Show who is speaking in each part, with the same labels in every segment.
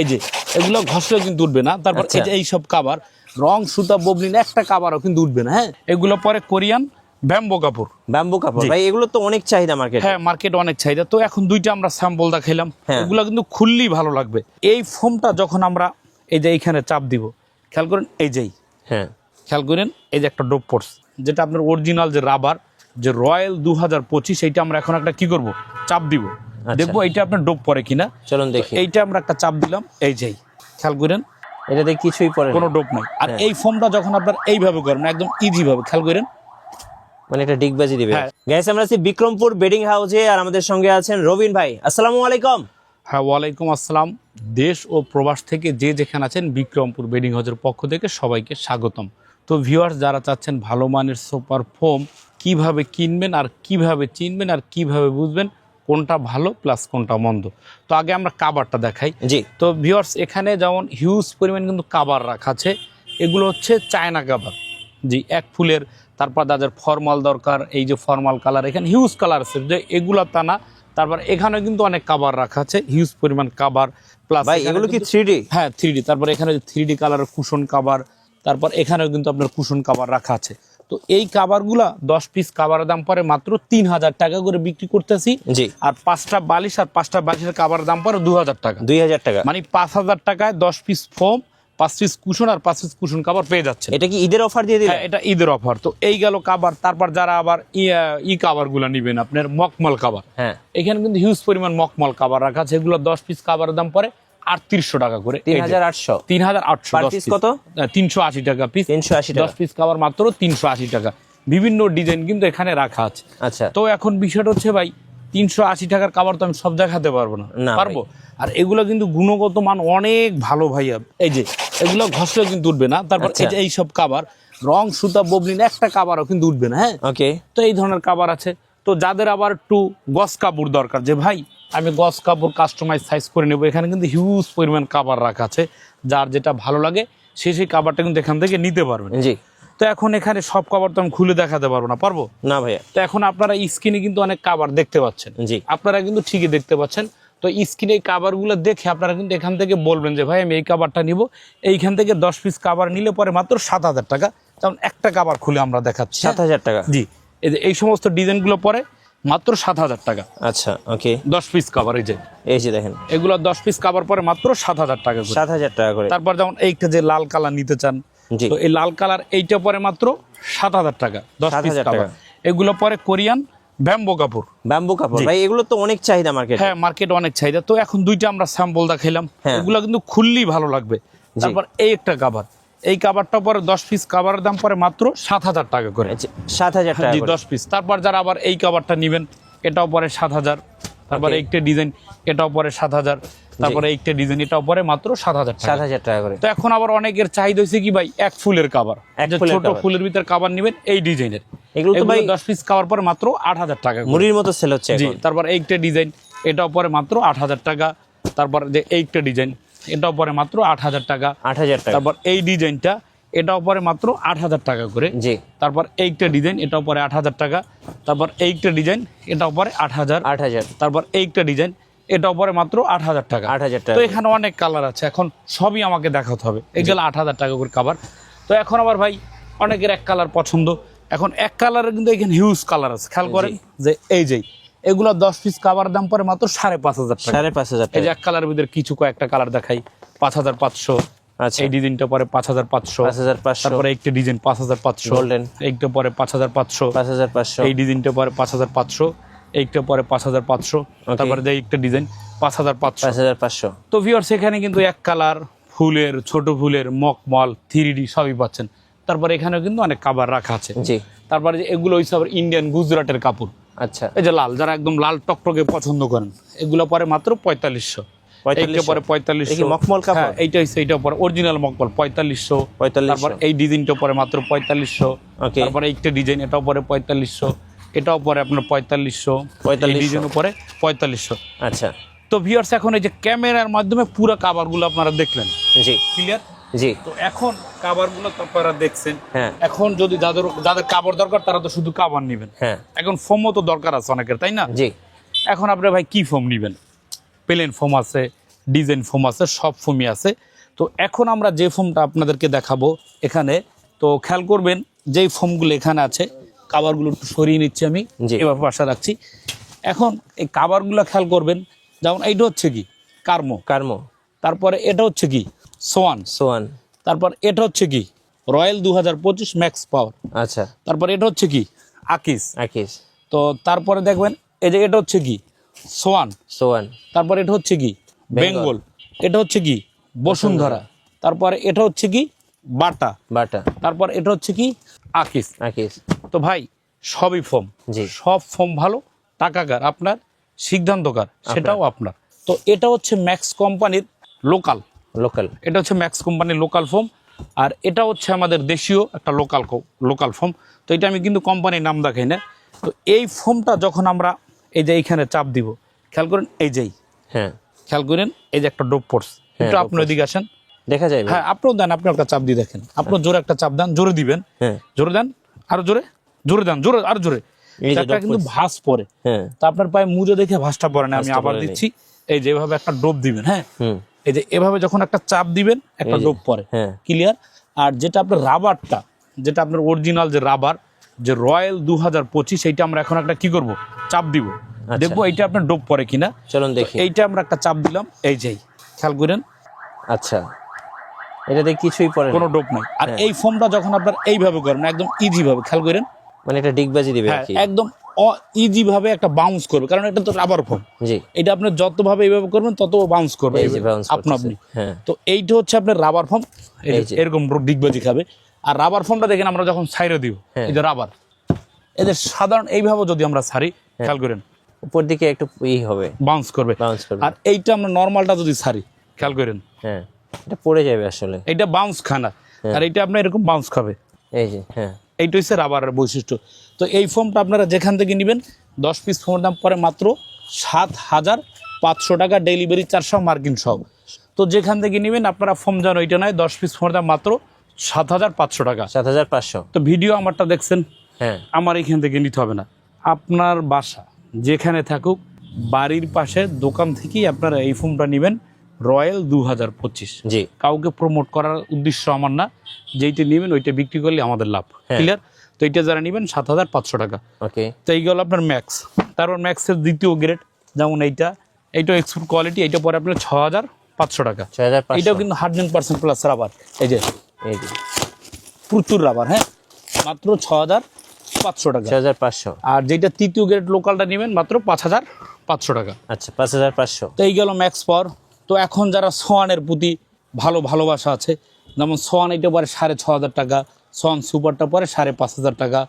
Speaker 1: এই যে এগুলো ঘষলে কিন্তু উঠবে না। তারপর এই যে
Speaker 2: আচ্ছা।
Speaker 1: কাবার রং সুতা ববলিন একটা কাবারও কিন্তু উঠবে না হ্যাঁ? এগুলো পরে কোরিয়ান ব্যাম্বো কাপড়।
Speaker 2: ব্যাম্বো কাপড়। ভাই এগুলো তো অনেক চাহিদা মার্কেট
Speaker 1: হ্যাঁ মার্কেটে অনেক চাহিদা। তো এখন দুইটা আমরা স্যাম্পল দেখাইলাম।
Speaker 2: হ্যাঁ।
Speaker 1: এগুলো কিন্তু খুললেই ভালো লাগবে। এই ফোমটা যখন আমরা এই যে এইখানে চাপ দিব খেয়াল করেন এই যেই।
Speaker 2: হ্যাঁ।
Speaker 1: খেয়াল করেন এই যে একটা ডোপ যেটা আপনার অরিজিনাল যে রাবার যে রয়্যাল দু হাজার পঁচিশ এইটা আমরা এখন একটা কি করব? চাপ দিব। দেখব এইটা আপনার ডোপ পরে কিনা।
Speaker 2: চলুন দেখি।
Speaker 1: এইটা আমরা একটা চাপ দিলাম। এই যেই খেয়াল করেন।
Speaker 2: এটাতে কিছুই পড়ে
Speaker 1: কোনো। ডোপ নাই। আর
Speaker 2: হ্যাঁ।
Speaker 1: এই ফোমটা যখন আপনার এইভাবে করেন একদম ইজি ভাবে খেয়াল করেন।
Speaker 2: মানে একটা ডিগবাজি দিবে।
Speaker 1: হ্যাঁ।
Speaker 2: গাইস আমরা আছি বিক্রমপুর বেডিং হাউসে আর আমাদের সঙ্গে আছেন রবিন ভাই। আসসালামু আলাইকুম।
Speaker 1: হ্যাঁ ওয়ালাইকুম আসসালাম। দেশ ও প্রবাস থেকে যে যেখানে আছেন বিক্রমপুর বেডিং হাউসের পক্ষ থেকে সবাইকে স্বাগতম। তো ভিউয়ার্স যারা চাচ্ছেন ভালো মানের সুপার ফোম কীভাবে কিনবেন আর কীভাবে চিনবেন আর কীভাবে বুঝবেন কোনটা ভালো প্লাস কোনটা মন্দ। তো আগে আমরা কাবারটা দেখাই।
Speaker 2: জি।
Speaker 1: তো ভিউয়ার্স এখানে যেমন হিউজ পরিমাণ কিন্তু কাবার রাখা আছে এগুলো হচ্ছে চায়না কাবার জি এক ফুলের তারপর যাদের ফর্মাল দরকার এই যে ফর্মাল কালার এখানে হিউজ কালার আছে। যে এগুলো তা না তারপর এখানে কিন্তু অনেক কাবার রাখা আছে হিউজ পরিমাণ কাবার প্লাস
Speaker 2: ভাই এগুলো কি থ্রি ডি
Speaker 1: হ্যাঁ থ্রি ডি তারপর এখানে থ্রি ডি কালারের কুশন কাবার তারপর এখানেও কিন্তু আপনার কুশন কাবার রাখা আছে। তো এই কাবারগুলা দশ পিস কাবারের দাম পরে মাত্র তিন হাজার টাকা করে বিক্রি করতেছি।
Speaker 2: জি।
Speaker 1: আর পাঁচটা বালিশ আর পাঁচটা বালিশের কাবারের দাম পরে দু হাজার টাকা।
Speaker 2: দুই হাজার টাকা।
Speaker 1: মানে পাঁচ হাজার টাকায় দশ পিস ফোম পাঁচ পিস কুশন আর পাঁচ পিস কুশন কাবার পেয়ে যাচ্ছে
Speaker 2: এটা কি ঈদের অফার দিয়ে দিলেন?
Speaker 1: হ্যাঁ এটা ঈদের অফার তো এই গেল কাবার তারপর যারা আবার ই- ই কাবারগুলা নিবেন আপনার মকমল কাবার
Speaker 2: হ্যাঁ।
Speaker 1: এখানে কিন্তু হিউজ পরিমাণ মকমল কাবার রাখা আছে। এগুলো দশ পিস কাবারের দাম পরে আটত্রিশশো টাকা করে।
Speaker 2: তিন হাজার আটশো।
Speaker 1: তিন হাজার আটশো
Speaker 2: কত?
Speaker 1: তিনশো আশি টাকা পিস
Speaker 2: তিনশো আশি
Speaker 1: দশ পিস কাবার মাত্র তিনশো আশি টাকা। বিভিন্ন ডিজাইন কিন্তু এখানে রাখা আছে।
Speaker 2: আচ্ছা।
Speaker 1: তো এখন বিষয়টা হচ্ছে ভাই তিনশো আশি টাকার কাবার তো আমি সব দেখাতে পারব না। পারব? আর এগুলো কিন্তু গুণগত মান অনেক ভালো ভাইয়া। এই যে এগুলো ঘষলে কিন্তু উঠবে না। তারপর
Speaker 2: আচ্ছা।
Speaker 1: এই যে এইসব কাবার রং সুতা ববলিন একটা কাবারও কিন্তু উঠবে না হ্যাঁ?
Speaker 2: ওকে
Speaker 1: তো এই ধরনের কাবার আছে। তো যাদের আবার একটু গস কাপড় দরকার যে ভাই আমি গস কাপড় কাস্টমাইজ সাইজ করে নেব। এখানে কিন্তু হিউজ পরিমাণ কাবার রাখা আছে। যার যেটা ভালো লাগে সে সেই কাবারটা কিন্তু এখান থেকে নিতে পারবেন।
Speaker 2: জি।
Speaker 1: তো এখন এখানে সব কাবার তো আমি খুলে দেখাতে পারব না পারব?
Speaker 2: না ভাইয়া।
Speaker 1: তো এখন আপনারা স্ক্রিনে কিন্তু অনেক কাবার দেখতে পাচ্ছেন।
Speaker 2: জি।
Speaker 1: আপনারা কিন্তু ঠিকই দেখতে পাচ্ছেন। তো স্ক্রিনে এই কাবারগুলো দেখে আপনারা কিন্তু এখান থেকে বলবেন যে ভাই আমি এই কাবারটা নিব। এইখান থেকে দশ পিস কাবার নিলে পরে মাত্র সাত হাজার টাকা। যেমন একটা কাবার খুলে আমরা দেখাচ্ছি।
Speaker 2: সাত হাজার টাকা।
Speaker 1: জি। এই যে এই সমস্ত ডিজাইনগুলো পরে মাত্র সাত হাজার টাকা।
Speaker 2: আচ্ছা ওকে
Speaker 1: দশ পিস কাবার এই যে।
Speaker 2: এই যে দেখেন।
Speaker 1: এগুলো দশ পিস কাবার পরে মাত্র সাত হাজার টাকা করে।
Speaker 2: সাত হাজার টাকা করে।
Speaker 1: তারপর যেমন এইটা যে লাল কালার নিতে চান তো এই লাল কালার এইটা পরে মাত্র সাত হাজার টাকা দশ পিস
Speaker 2: টাকা।
Speaker 1: এগুলো পরে কোরিয়ান ব্যাম্বো কাপড়।
Speaker 2: ব্যাম্বু কাপড়। ভাই এগুলো তো অনেক চাহিদা মার্কেট
Speaker 1: হ্যাঁ মার্কেট অনেক চাহিদা। তো এখন দুইটা আমরা স্যাম্পল দেখাইলাম।
Speaker 2: হ্যাঁ।
Speaker 1: এগুলো কিন্তু খুললেই ভালো লাগবে। তারপর এই একটা কাবার এই কাবারটা পরে দশ পিস কাবারের দাম পরে মাত্র সাত হাজার টাকা করে।
Speaker 2: সাত হাজার টাকা
Speaker 1: দশ পিস তারপর যারা আবার এই কাবারটা নিবেন এটাও পরে সাত হাজার। তারপরে. একটা ডিজাইন এটাও পরে সাত হাজার। তারপরে একটা ডিজাইন এটাও পরে মাত্র সাত হাজার
Speaker 2: সাত হাজার টাকা করে।
Speaker 1: তো এখন আবার অনেকের চাহিদা হয়েছে কি ভাই? এক ফুলের কাবার ছোট ফুলের ভিতর কাবার নিবেন এই ডিজাইনের
Speaker 2: এগুলো তো ভাই
Speaker 1: দশ পিস কাবার পরে মাত্র আট হাজার টাকা
Speaker 2: মুড়ির মতো সেল হচ্ছে
Speaker 1: জি তারপর এইটা ডিজাইন এটাও পরে মাত্র আট হাজার টাকা। তারপর যে এইটা ডিজাইন এটাও পরে মাত্র আট হাজার টাকা।
Speaker 2: আট হাজার টাকা।
Speaker 1: তারপর এই ডিজাইনটা এটাও পরে মাত্র আট হাজার টাকা করে।
Speaker 2: জি।
Speaker 1: তারপর এইটা ডিজাইন এটাও পরে আট হাজার টাকা। তারপর এইটা ডিজাইন এটাও পরে আট হাজার।
Speaker 2: আট হাজার।
Speaker 1: তারপর এইটা ডিজাইন এটাও পরে মাত্র আট হাজার টাকা।
Speaker 2: আট হাজার টাকা।
Speaker 1: তো এখানে অনেক কালার আছে এখন সবই আমাকে দেখাতে হবে। এগুলো আট হাজার টাকা করে কাবার তো এখন আবার ভাই অনেকের এক কালার পছন্দ। এখন এক কালারের কিন্তু এখানে হিউজ কালার আছে। খেয়াল করেন যে। এই যেই এগুলো দশ পিস কাবার দাম পরে মাত্র সাড়ে পাঁচ হাজার
Speaker 2: সাড়ে পাঁচ হাজার
Speaker 1: এই যে এক কালারের ভিতরে কিছু কয়েকটা কালার দেখাই পাঁচ হাজার পাঁচশো
Speaker 2: আচ্ছা
Speaker 1: এই ডিজাইনটা পরে পাঁচ হাজার পাঁচশো
Speaker 2: পাঁচ হাজার পাঁচশো
Speaker 1: তারপরে একটা ডিজাইন পাঁচ হাজার পাঁচশো
Speaker 2: Golden।
Speaker 1: এইটা পরে পাঁচ হাজার পাঁচশো
Speaker 2: পাঁচ হাজার পাঁচশো
Speaker 1: এই ডিজাইনটা পরে পাঁচ হাজার পাঁচশো এইটা পরে পাঁচ হাজার পাঁচশো তারপরে যে একটা ডিজাইন পাঁচ হাজার পাঁচশো
Speaker 2: পাঁচ হাজার পাঁচশো
Speaker 1: তো ভিওর্স এখানে কিন্তু এক কালার ফুলের ছোট ফুলের মকমল থ্রি ডি সবই পাচ্ছেন তারপরে এখানেও কিন্তু অনেক কাবার রাখা আছে
Speaker 2: জি
Speaker 1: তারপরে এগুলো আবার ইন্ডিয়ান গুজরাটের কাপড়
Speaker 2: আচ্ছা।
Speaker 1: এই যে লাল যারা একদম লাল টকটকে পছন্দ করেন এগুলো পরে মাত্র পঁয়তাল্লিশশো। পরে পঁয়তাল্লিশশো।
Speaker 2: কাপড়?
Speaker 1: হ্যাঁ, এইটা হচ্ছে এইটা পরে অরিজিনাল মকমল পঁয়তাল্লিশশো।
Speaker 2: 4500
Speaker 1: এই ডিজাইনটা পরে মাত্র পঁয়তাল্লিশশো। তারপরে এইটা ডিজাইন এটাও পরে পঁয়তাল্লিশশো। এটাও পরে আপনার পঁয়তাল্লিশশো।
Speaker 2: 4500
Speaker 1: ডিজাইনও পরে পঁয়তাল্লিশশো।
Speaker 2: আচ্ছা।
Speaker 1: তো ভিউয়ার্স এখন এই যে ক্যামেরার মাধ্যমে পুরো কাভারগুলো আপনারা দেখলেন।
Speaker 2: জি।
Speaker 1: ক্লিয়ার
Speaker 2: জি।
Speaker 1: তো এখন কাভারগুলো তো আপনারা দেখছেন।
Speaker 2: হ্যাঁ।
Speaker 1: এখন যদি যাদের যাদের কাভার দরকার তারা তো শুধু কাভার নেবেন।
Speaker 2: হ্যাঁ।
Speaker 1: এখন ফোমও তো দরকার আছে অনেকের তাই না?
Speaker 2: জি।
Speaker 1: এখন আপনি ভাই কি ফোম নেবেন? প্লেন ফোম আছে ডিজাইন ফোম আছে সব ফোমই আছে। তো এখন আমরা যে ফোমটা আপনাদেরকে দেখাবো এখানে তো খেয়াল করবেন যেই ফোমগুলো এখানে আছে কাভারগুলো একটু সরিয়ে নিচ্ছি আমি। এবার পাশে রাখছি। এখন এই কাভারগুলো খেয়াল করবেন যেমন এইটা হচ্ছে কি? কার্মো।
Speaker 2: কার্মো।
Speaker 1: তারপরে এটা হচ্ছে কি? সোয়ান।
Speaker 2: সোয়ান।
Speaker 1: তারপর এটা হচ্ছে কি? রয়্যাল দু হাজার পঁচিশ ম্যাক্স পাওয়ার।
Speaker 2: আচ্ছা।
Speaker 1: তারপর এটা হচ্ছে কি? আকিস।
Speaker 2: আকিস।
Speaker 1: তো তারপরে দেখবেন এই যে এটা হচ্ছে কি? সোয়ান।
Speaker 2: সোয়ান।
Speaker 1: তারপর এটা হচ্ছে কি?
Speaker 2: বেঙ্গল।
Speaker 1: এটা হচ্ছে কি? বসুন্ধরা। তারপরে এটা হচ্ছে কি? বাটা
Speaker 2: বাটা
Speaker 1: তারপর এটা হচ্ছে কি? আকিস।
Speaker 2: আকিস।
Speaker 1: তো ভাই সবই
Speaker 2: জি।
Speaker 1: সব ফোম ভালো টাকাকার আপনার সিদ্ধান্তকার সেটাও আপনার। তো এটা হচ্ছে ম্যাক্স কোম্পানির লোকাল।
Speaker 2: লোকাল
Speaker 1: এটা হচ্ছে ম্যাক্স কোম্পানির লোকাল ফোম আর এটা হচ্ছে আমাদের দেশীয় একটা লোকাল লোকাল ফোম তো এটা আমি কিন্তু কোম্পানির নাম দেখাই না। তো এই ফোমটা যখন আমরা এই যে এইখানে চাপ দিব খেয়াল করেন এই যেই।
Speaker 2: হ্যাঁ।
Speaker 1: খেয়াল করেন এই যে একটা ডোপ পড়ছে একটু
Speaker 2: ডোপ
Speaker 1: আপনার দিকে আসেন।
Speaker 2: দেখা যায়
Speaker 1: হ্যাঁ আপনিও দেন আপনি একটা চাপ দিয়ে দেখেন। আপনার জোরে একটা চাপ দেন জোরে দিবেন।
Speaker 2: হ্যাঁ।
Speaker 1: জোরে দেন আরও জোরে জোরে দেন জোরে আর জোরে। চাপটা কিন্তু। ভাস
Speaker 2: হ্যাঁ।
Speaker 1: তা আপনার পায়ে মুজো দেখে ভাসটা পরে না আমি আবার দিচ্ছি। এই যেভাবে একটা ডোপ দিবেন হ্যাঁ। এই যে এভাবে যখন একটা চাপ দিবেন একটা ডোপ পরে। ক্লিয়ার আর যেটা আপনার রাবারটা যেটা আপনার অরিজিনাল যে রাবার যে রয়্যাল দু হাজার পঁচিশ এইটা আমরা এখন একটা কি করব? চাপ দিব।
Speaker 2: আচ্ছা।
Speaker 1: দেখব এইটা আপনার ডোপ পরে কিনা।
Speaker 2: চলুন দেখি।
Speaker 1: এইটা আমরা একটা চাপ দিলাম। এই যেই খেয়াল করেন।
Speaker 2: আচ্ছা। এটাতে কিছুই পরে
Speaker 1: কোনো ডোপ নাই। আর
Speaker 2: হ্যাঁ।
Speaker 1: এই ফোমটা যখন আপনার এইভাবে করবেন একদম ইজি ভাবে খেয়াল করেন।
Speaker 2: মানে একটা ডিগবাজি দিবে
Speaker 1: হ্যাঁ একদম ইজি ভাবে একটা বাউন্স করবে। কারণ এটা তো রাবার ফোম
Speaker 2: জি।
Speaker 1: এটা আপনি যতভাবে এইভাবে করবেন তত বাউন্স করবে আপনা আপনি।
Speaker 2: হ্যাঁ।
Speaker 1: তো এইটা হচ্ছে আপনার রাবার ফর্ম এরকম ডিগবাজি খাবে। আর রাবার ফর্মটা দেখেন আমরা যখন সাইরে দিব
Speaker 2: হ্যাঁ।
Speaker 1: এই যে রাবার এদের সাধারণ এইভাবে যদি আমরা সারি খেয়াল করেন।
Speaker 2: উপর দিকে একটু ই হবে।
Speaker 1: বাউন্স করবে।
Speaker 2: বাউন্স করবে।
Speaker 1: আর এইটা আমরা নর্মালটা যদি সারি খেয়াল করেন।
Speaker 2: হ্যাঁ। এটা পড়ে যাবে আসলে।
Speaker 1: এইটা বাউন্স খানা
Speaker 2: হ্যাঁ।
Speaker 1: আর এইটা আপনার এরকম বাউন্স খাবে।
Speaker 2: এই যে হ্যাঁ।
Speaker 1: এইটা হচ্ছে রাবারের বৈশিষ্ট্য। তো এই ফোমটা আপনারা যেখান থেকে নেবেন দশ পিস ফোমের দাম পরে মাত্র সাত হাজার পাঁচশো টাকা ডেলিভারি চারশো মার্কিন সহ। তো যেখান থেকে নেবেন আপনারা ফোম যেন ওইটা নয় দশ পিস ফোমের দাম মাত্র সাত হাজার পাঁচশো টাকা।
Speaker 2: সাত হাজার পাঁচশো।
Speaker 1: তো ভিডিও আমারটা দেখছেন
Speaker 2: হ্যাঁ।
Speaker 1: আমার এখান থেকে নিতে হবে না। আপনার বাসা যেখানে থাকুক বাড়ির পাশে দোকান থেকেই আপনারা এই ফোমটা নেবেন রয়্যাল দু হাজার পঁচিশ।
Speaker 2: জি।
Speaker 1: কাউকে প্রমোট করার উদ্দেশ্য আমার না যেইটা নেবেন ওইটা বিক্রি করলে আমাদের লাভ। ক্লিয়ার তো এটা যারা নেবেন সাত হাজার পাঁচশো টাকা।
Speaker 2: ওকে।
Speaker 1: তো এই গেল আপনার ম্যাক্স। তারপর ম্যাক্সের দ্বিতীয় গ্রেড যেমন এইটা। এইটা এক্সপোর্ট কোয়ালিটি এইটা পরে আপনার ছ হাজার পাঁচশো টাকা। এইটাও কিন্তু হান্ড্রেড পার্সেন্ট প্লাস রাবার এই যে
Speaker 2: এই যে।
Speaker 1: প্রচুর রাবার হ্যাঁ? মাত্র ছ হাজার পাঁচশো টাকা।
Speaker 2: ছ হাজার পাঁচশো।
Speaker 1: আর যেটা তৃতীয় গ্রেড লোকালটা নেবেন মাত্র পাঁচ হাজার পাঁচশো টাকা।
Speaker 2: আচ্ছা পাঁচ হাজার পাঁচশো।
Speaker 1: তো এই গেল ম্যাক্স পর। তো এখন যারা সোয়ানের প্রতি ভালো ভালোবাসা আছে যেমন সোয়ান এটা পরে সাড়ে ছ হাজার টাকা সোয়ান সুপারটা পরে সাড়ে পাঁচ হাজার টাকা।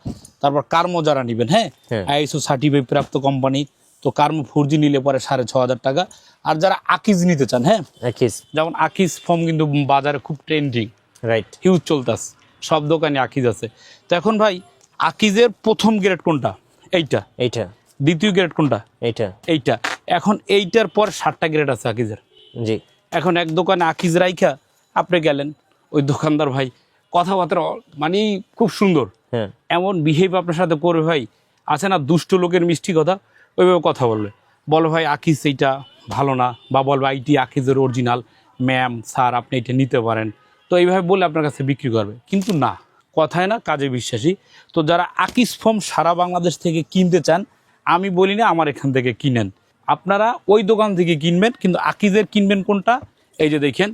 Speaker 1: তারপর কার্মো যারা নেবেন হ্যাঁ?
Speaker 2: হ্যাঁ।
Speaker 1: আইএসও সার্টিফিকেট প্রাপ্ত কোম্পানি তো কার্মো ফোর জি নিলে পরে সাড়ে ছ হাজার টাকা। আর যারা আকিজ নিতে চান হ্যাঁ?
Speaker 2: একিস
Speaker 1: যেমন আকিজ ফর্ম কিন্তু বাজারে খুব ট্রেন্ডিং
Speaker 2: রাইট
Speaker 1: হিউজ চলতেছে। সব দোকানে আকিজ আছে। তো এখন ভাই আকিজের প্রথম গ্রেড কোনটা? এইটা।
Speaker 2: এইটা।
Speaker 1: দ্বিতীয় গ্রেড কোনটা?
Speaker 2: এইটা।
Speaker 1: এইটা। এখন এইটার পর ষাটটা গ্রেড আছে আকিজের।
Speaker 2: জি।
Speaker 1: এখন এক দোকানে আকিজ রাইখা আপনি গেলেন। ওই দোকানদার ভাই কথাবার্তা মানে খুব সুন্দর।
Speaker 2: হ্যাঁ।
Speaker 1: এমন বিহেভ আপনার সাথে করবে ভাই আছে না দুষ্ট লোকের মিষ্টি কথা ওইভাবে কথা বলবে। বলো ভাই আকিজ এইটা ভালো না বা বলবে আইটি আকিজের অরিজিনাল ম্যাম স্যার আপনি এটা নিতে পারেন। তো এইভাবে বলে আপনার কাছে বিক্রি করবে। কিন্তু না কথায় না কাজে বিশ্বাসী। তো যারা আকিজ ফর্ম সারা বাংলাদেশ থেকে কিনতে চান আমি বলি না আমার এখান থেকে কিনেন। আপনারা ওই দোকান থেকে কিনবেন কিন্তু আকিজের কিনবেন কোনটা? এই যে দেখেন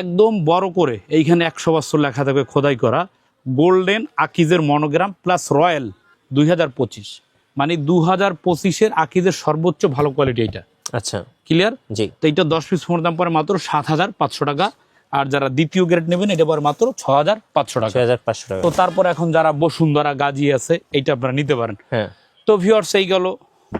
Speaker 1: একদম বড় করে এইখানে একশো বছর লেখা থাকবে খোদাই করা গোল্ডেন আকিজের মনোগ্রাম প্লাস রয়্যাল দুই হাজার পঁচিশ। মানে দু হাজার পঁচিশের আকিজের সর্বোচ্চ ভালো কোয়ালিটি এটা
Speaker 2: আচ্ছা।
Speaker 1: ক্লিয়ার
Speaker 2: জি।
Speaker 1: তো এইটা দশ পিস ফোনের দাম পরে মাত্র সাত হাজার পাঁচশো টাকা। আর যারা দ্বিতীয় গ্রেড নেবেন এটা পরে মাত্র ছ হাজার পাঁচশো টাকা।
Speaker 2: হাজার পাঁচশো টাকা।
Speaker 1: তো তারপর এখন যারা বসুন্ধরা গাজী আছে এইটা আপনারা নিতে পারেন।
Speaker 2: হ্যাঁ।
Speaker 1: তো ভিওর সেই গেল।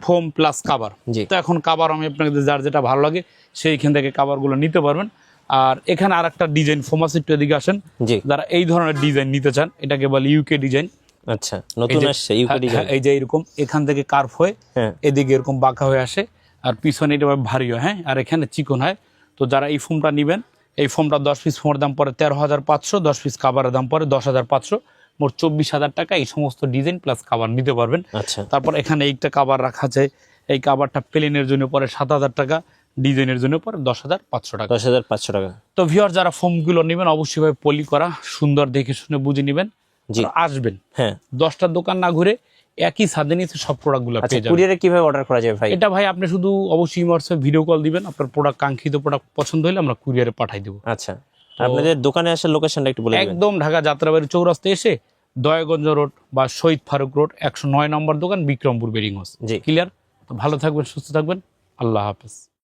Speaker 1: ফোম প্লাস কাবার
Speaker 2: জি।
Speaker 1: তো এখন কাবার আমি আপনাকে যার যেটা ভালো লাগে সেইখান থেকে কাবারগুলো নিতে পারবেন। আর এখানে আর একটা ডিজাইন ফোম আছে একটু এদিকে আসেন।
Speaker 2: জি।
Speaker 1: যারা এই ধরনের ডিজাইন নিতে চান এটাকে বলে ইউকে ডিজাইন
Speaker 2: আচ্ছা নতুন আসছে ইউকে ডিজাইন
Speaker 1: এই যে এরকম এখান থেকে কার্ভ হয়ে
Speaker 2: হ্যাঁ।
Speaker 1: এদিকে এরকম বাঁকা হয়ে আসে আর পিছনে এটা ভারী হয় হ্যাঁ আর এখানে চিকন হয়। তো যারা এই ফোমটা নেবেন এই ফোমটা দশ পিস ফোমের দাম পরে তেরো হাজার পাঁচশো দশ পিস কাবারের দাম পরে দশ হাজার পাঁচশো। মোট চব্বিশ হাজার টাকা এই সমস্ত ডিজাইন প্লাস কাবার নিতে পারবেন।
Speaker 2: আচ্ছা।
Speaker 1: তারপর এখানে এইটা কাবার রাখা আছে। এই কাবারটা প্লেনের জন্য পরে সাত হাজার টাকা ডিজাইনের জন্য পরে দশ হাজার পাঁচশো টাকা।
Speaker 2: দশ হাজার পাঁচশো টাকা।
Speaker 1: তো ভিওর যারা ফোমগুলো নেবেন অবশ্যই ভাবে পলি করা সুন্দর দেখে শুনে বুঝে নেবেন।
Speaker 2: জি।
Speaker 1: আসবেন।
Speaker 2: হ্যাঁ।
Speaker 1: দশটা দোকান না ঘুরে একই ছাদে নিচে সব প্রোডাক্টগুলো
Speaker 2: আচ্ছা
Speaker 1: পেয়ে যাবেন।
Speaker 2: কুরিয়ারে কীভাবে অর্ডার করা যাবে ভাই?
Speaker 1: এটা ভাই আপনি শুধু অবশ্যই হোয়াটসঅ্যাপ ভিডিও কল দিবেন আপনার প্রোডাক্ট কাঙ্ক্ষিত প্রোডাক্ট পছন্দ হলে আমরা কুরিয়ারে পাঠাই দেবো।
Speaker 2: আচ্ছা। আপনাদের দোকানে আসার লোকেশনটা একটু বলে
Speaker 1: একদম ঢাকা যাত্রাবাড়ি চৌরাস্তা এসে দয়াগঞ্জ রোড বা শহীদ ফারুক রোড একশো নয় নম্বর দোকান বিক্রমপুর বেরিং হাউস
Speaker 2: জি।
Speaker 1: ক্লিয়ার ভালো থাকবেন সুস্থ থাকবেন। আল্লাহ হাফেজ।